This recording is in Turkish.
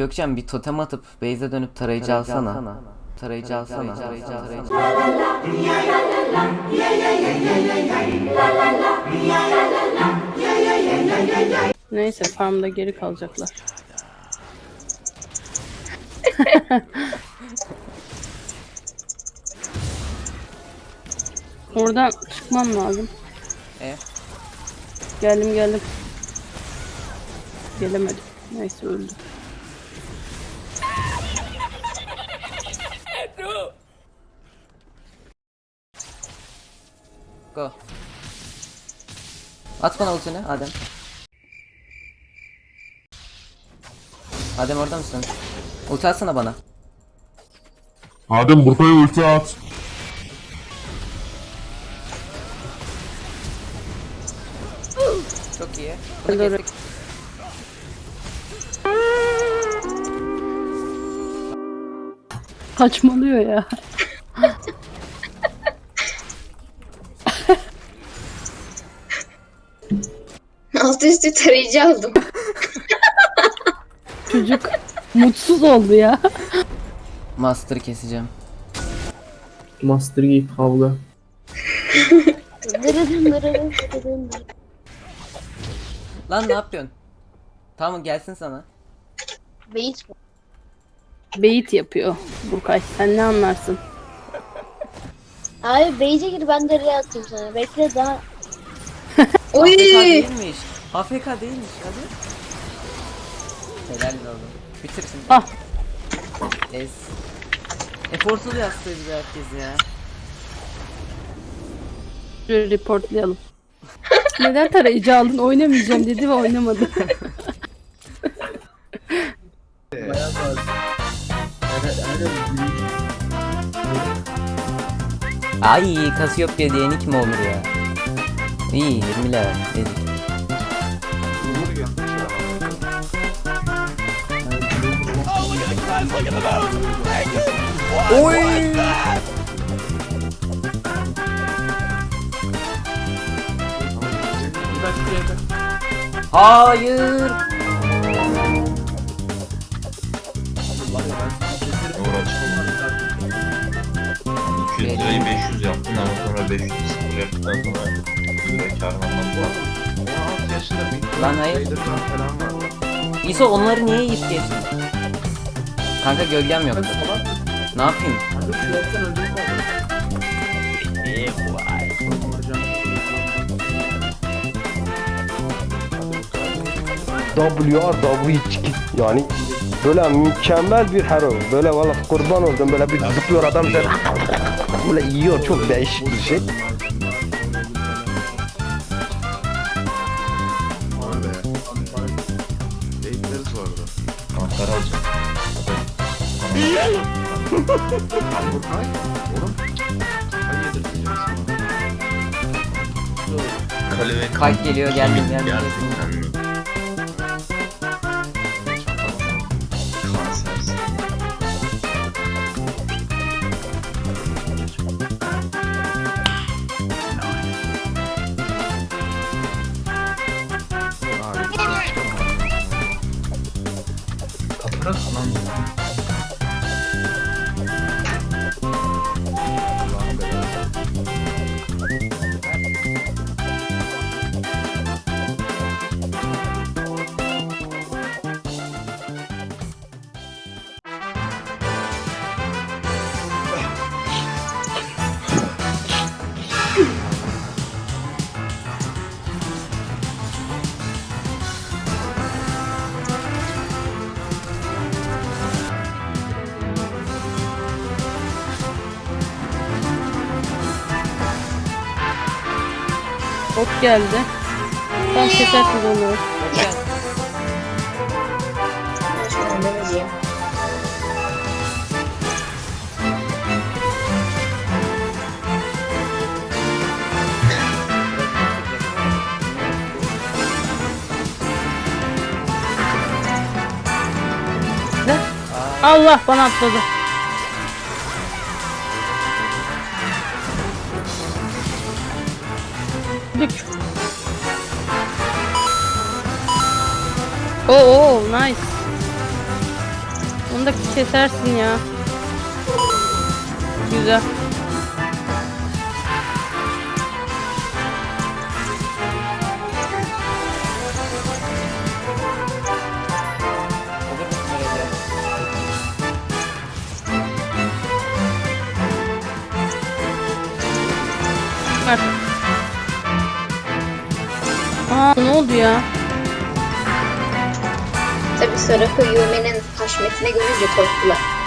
Gökçen bir totem atıp base'e dönüp tarayıcı alsana. Tarayıcı alsana. Tarayıcı alsana. Neyse farmda geri kalacaklar. Oradan çıkmam lazım. E? Geldim geldim. Gelemedim. Neyse öldüm. Go. At bana ultini Adem. Adem orada mısın? Ulti atsana bana. Adem buraya ulti at. Çok iyi. Bunu Doğru. kestik. Saçmalıyor ya. Üstü tarayıcı aldım. Çocuk mutsuz oldu ya. Master'ı keseceğim. Master Yi kavga. Lan ne yapıyorsun? Tamam gelsin sana. Beyit mi? Beyit yapıyor Burkay. Sen ne anlarsın? Abi Beyit'e gir ben de re atayım sana. Bekle daha. Oy! AFK değilmiş hadi. Helal olsun. Bitir şimdi. Ah. Ez. Eforsuz yazsaydı be herkes ya. Şöyle reportlayalım. Neden tarayıcı aldın? Oynamayacağım dedi ve oynamadı. Ay Cassiopeia diye nick mi olur ya? İyi 20 level. Ezik. Oy! Hayır. Uğraştım. 200 lirayı 500 yaptın ama sonra 500 sıfır yaptıktan sonra 100 lira karım olmaz. Lan hayır. İso onları niye yiyip geçtin? Kanka gölgem yok. Ne yapayım? WR yani böyle mükemmel bir hero. Böyle valla kurban oldum böyle bir zıplıyor adam böyle, böyle yiyor çok değişik bir şey. Kale ve Kalp geliyor geldim geldim. Gerçekten mi? Kansersin. Kapıda kalan Hop geldi. Tam. Şu an demeyeceğim. Allah bana atladı. Dük. Oo, oo nice. Onu da kesersin ya. Güzel. Bak. Aa ne oldu ya? Tabi Sarako Yumi'nin haşmetine görünce korktular.